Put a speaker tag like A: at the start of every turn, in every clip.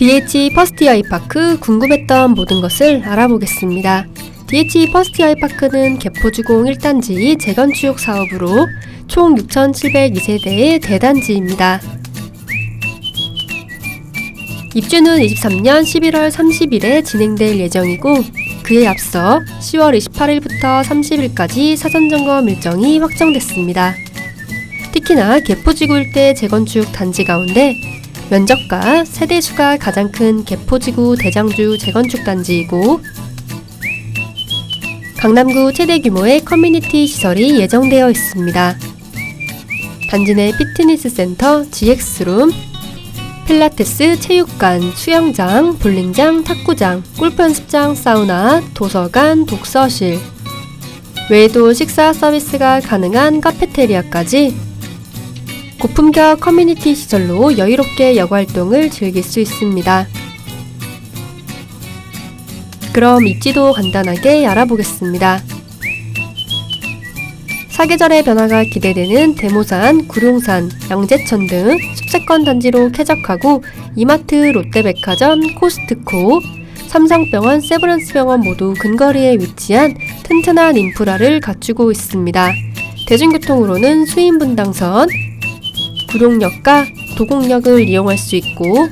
A: DH 퍼스트 아이파크 궁금했던 모든 것을 알아보겠습니다. DH 퍼스트 아이파크는 개포주공 1단지 재건축 사업으로 총 6,702세대의 대단지입니다. 입주는 23년 11월 30일에 진행될 예정이고 그에 앞서 10월 28일부터 30일까지 사전점검 일정이 확정됐습니다. 특히나 개포지구 일대 재건축 단지 가운데 면적과 세대수가 가장 큰 개포지구 대장주 재건축 단지이고 강남구 최대 규모의 커뮤니티 시설이 예정되어 있습니다. 단지 내 피트니스 센터, GX룸, 필라테스, 체육관, 수영장, 볼링장, 탁구장, 골프 연습장, 사우나, 도서관, 독서실, 외에도 식사 서비스가 가능한 카페테리아까지 고품격 커뮤니티 시설로 여유롭게 여가 활동을 즐길 수 있습니다. 그럼 입지도 간단하게 알아보겠습니다. 사계절의 변화가 기대되는 대모산, 구룡산, 양재천 등 숲세권 단지로 쾌적하고 이마트, 롯데백화점, 코스트코, 삼성병원, 세브란스병원 모두 근거리에 위치한 튼튼한 인프라를 갖추고 있습니다. 대중교통으로는 수인분당선, 구룡역과 도곡역을 이용할 수 있고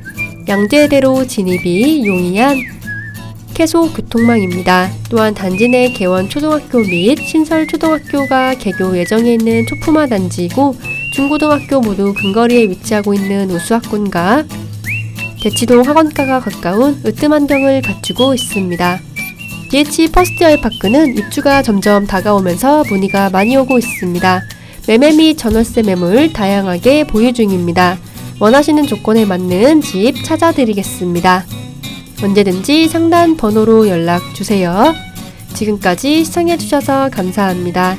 A: 양재대로 진입이 용이한 계속 교통망입니다. 또한 단지 내 개원 초등학교 및 신설 초등학교가 개교 예정에 있는 초품화 단지이고 중고등학교 모두 근거리에 위치하고 있는 우수학군과 대치동 학원가가 가까운 으뜸 환경을 갖추고 있습니다. DH 퍼스트 아이파크는 입주가 점점 다가오면서 문의가 많이 오고 있습니다. 매매 및 전월세 매물 다양하게 보유 중입니다. 원하시는 조건에 맞는 집 찾아드리겠습니다. 언제든지 상단 번호로 연락 주세요. 지금까지 시청해주셔서 감사합니다.